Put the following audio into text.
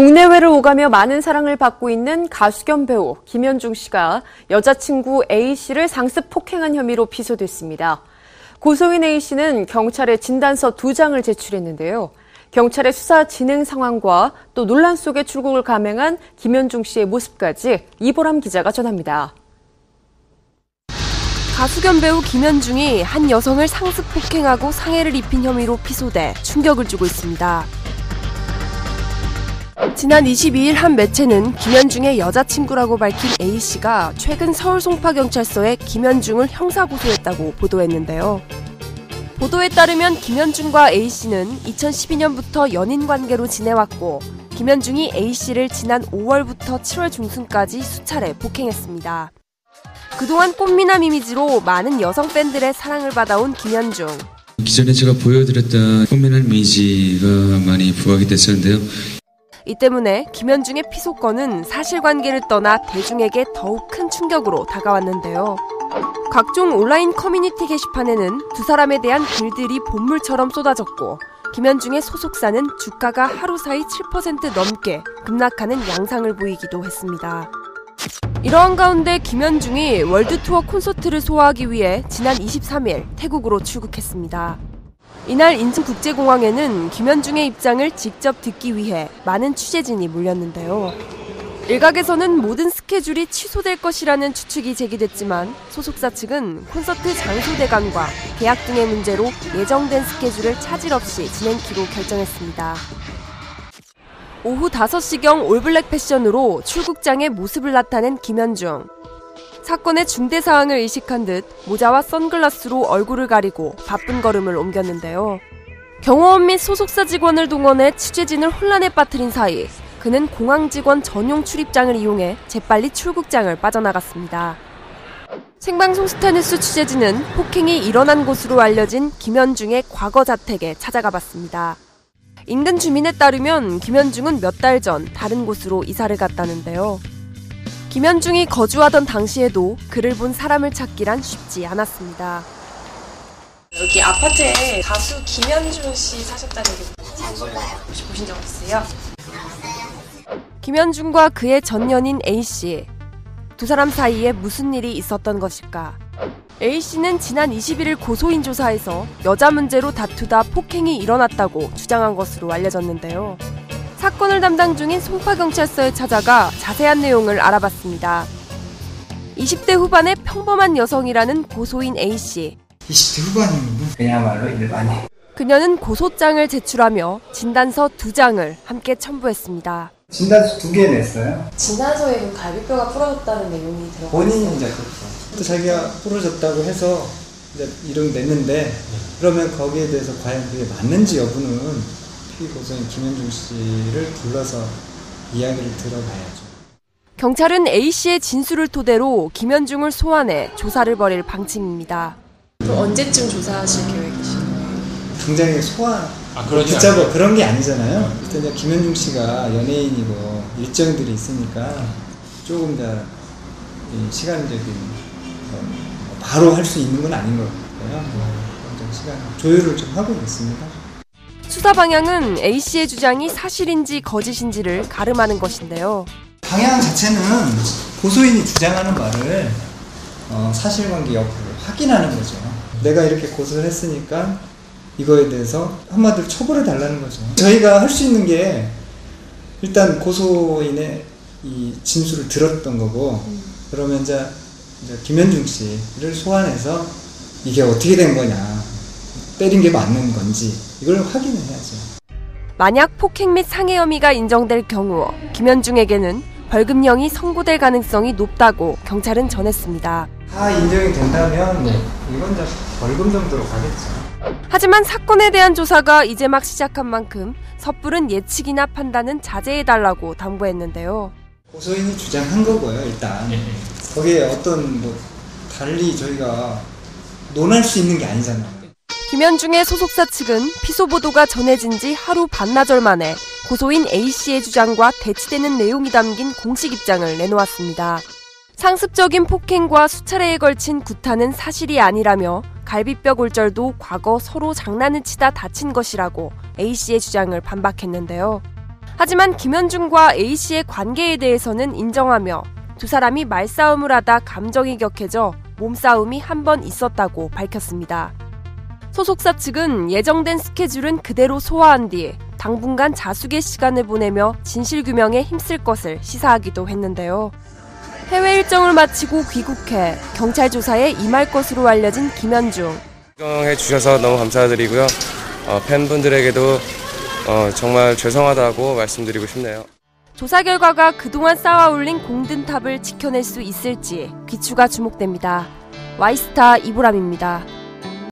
국내외를 오가며 많은 사랑을 받고 있는 가수 겸 배우 김현중 씨가 여자친구 A 씨를 상습 폭행한 혐의로 피소됐습니다. 고소인 A 씨는 경찰에 진단서 두 장을 제출했는데요. 경찰의 수사 진행 상황과 또 논란 속에 출국을 감행한 김현중 씨의 모습까지 이보람 기자가 전합니다. 가수 겸 배우 김현중이 한 여성을 상습 폭행하고 상해를 입힌 혐의로 피소돼 충격을 주고 있습니다. 지난 22일 한 매체는 김현중의 여자친구라고 밝힌 A씨가 최근 서울 송파경찰서에 김현중을 형사고소했다고 보도했는데요. 보도에 따르면 김현중과 A씨는 2012년부터 연인 관계로 지내왔고 김현중이 A씨를 지난 5월부터 7월 중순까지 수차례 폭행했습니다. 그동안 꽃미남 이미지로 많은 여성 팬들의 사랑을 받아온 김현중. 기존에 제가 보여드렸던 꽃미남 이미지가 많이 부각이 됐었는데요. 이 때문에 김현중의 피소권은 사실관계를 떠나 대중에게 더욱 큰 충격으로 다가왔는데요. 각종 온라인 커뮤니티 게시판에는 두 사람에 대한 글들이 본물처럼 쏟아졌고 김현중의 소속사는 주가가 하루 사이 7% 넘게 급락하는 양상을 보이기도 했습니다. 이러한 가운데 김현중이 월드 투어 콘서트를 소화하기 위해 지난 23일 태국으로 출국했습니다. 이날 인천국제공항에는 김현중의 입장을 직접 듣기 위해 많은 취재진이 몰렸는데요. 일각에서는 모든 스케줄이 취소될 것이라는 추측이 제기됐지만 소속사 측은 콘서트 장소 대관과 계약 등의 문제로 예정된 스케줄을 차질 없이 진행키로 결정했습니다. 오후 5시경 올블랙 패션으로 출국장에 모습을 나타낸 김현중. 사건의 중대 사항을 의식한 듯 모자와 선글라스로 얼굴을 가리고 바쁜 걸음을 옮겼는데요. 경호원 및 소속사 직원을 동원해 취재진을 혼란에 빠뜨린 사이 그는 공항 직원 전용 출입장을 이용해 재빨리 출국장을 빠져나갔습니다. 생방송 스타뉴스 취재진은 폭행이 일어난 곳으로 알려진 김현중의 과거 자택에 찾아가 봤습니다. 인근 주민에 따르면 김현중은 몇 달 전 다른 곳으로 이사를 갔다는데요. 김현중이 거주하던 당시에도 그를 본 사람을 찾기란 쉽지 않았습니다. 여기 아파트에 가수 김현중 씨 사셨다는 게 혹시 보신 적 있으세요? 김현중과 그의 전 연인 A씨. 두 사람 사이에 무슨 일이 있었던 것일까? A씨는 지난 21일 고소인 조사에서 여자 문제로 다투다 폭행이 일어났다고 주장한 것으로 알려졌는데요. 사건을 담당 중인 송파경찰서에 찾아가 자세한 내용을 알아봤습니다. 20대 후반의 평범한 여성이라는 고소인 A씨. 20대 후반입니다. 그야말로 일반인. 그녀는 고소장을 제출하며 진단서 두 장을 함께 첨부했습니다. 진단서 두 개 냈어요. 진단서에 갈비뼈가 부러졌다는 내용이 들어가 본인이 이제 또 자기가 부러졌다고 해서 이제 이름 냈는데 그러면 거기에 대해서 과연 그게 맞는지 여부는 피고소인 김현중 씨를 불러서 이야기를 들어봐야죠. 경찰은 A씨의 진술을 토대로 김현중을 소환해 조사를 벌일 방침입니다. 그럼 언제쯤 조사하실 계획이신가요? 당장에 소환, 아, 붙잡아 그런 게 아니잖아요. 일단 이제 김현중 씨가 연예인이고 일정들이 있으니까 조금 더이 시간적인 어, 바로 할 수 있는 건 아닌 것 같고요. 좀 시간 조율을 좀 하고 있습니다. 수사 방향은 A씨의 주장이 사실인지 거짓인지를 가름하는 것인데요. 방향 자체는 고소인이 주장하는 말을 어, 사실관계 여부를 확인하는 거죠. 내가 이렇게 고소를 했으니까 이거에 대해서 한마디로 처벌해 달라는 거죠. 저희가 할 수 있는 게 일단 고소인의 이 진술을 들었던 거고 그러면 이제, 이제 김현중 씨를 소환해서 이게 어떻게 된 거냐 때린 게 맞는 건지 이걸 확인을 해야죠. 만약 폭행 및 상해 혐의가 인정될 경우 김현중에게는 벌금형이 선고될 가능성이 높다고 경찰은 전했습니다. 다 인정이 된다면 이건 이제 벌금 정도로 가겠죠. 하지만 사건에 대한 조사가 이제 막 시작한 만큼 섣부른 예측이나 판단은 자제해달라고 당부했는데요. 고소인이 주장한 거고요, 일단. 거기에 어떤 뭐 달리 저희가 논할 수 있는 게 아니잖아요. 김현중의 소속사 측은 피소 보도가 전해진 지 하루 반나절 만에 고소인 A씨의 주장과 대치되는 내용이 담긴 공식 입장을 내놓았습니다. 상습적인 폭행과 수차례에 걸친 구타는 사실이 아니라며 갈비뼈 골절도 과거 서로 장난을 치다 다친 것이라고 A씨의 주장을 반박했는데요. 하지만 김현중과 A씨의 관계에 대해서는 인정하며 두 사람이 말싸움을 하다 감정이 격해져 몸싸움이 한 번 있었다고 밝혔습니다. 소속사 측은 예정된 스케줄은 그대로 소화한 뒤 당분간 자숙의 시간을 보내며 진실규명에 힘쓸 것을 시사하기도 했는데요. 해외 일정을 마치고 귀국해 경찰 조사에 임할 것으로 알려진 김현중. 신청해 주셔서 너무 감사드리고요. 어, 팬분들에게도 어, 정말 죄송하다고 말씀드리고 싶네요. 조사 결과가 그동안 쌓아 올린 공든탑을 지켜낼 수 있을지 귀추가 주목됩니다. 와이스타 이보람입니다.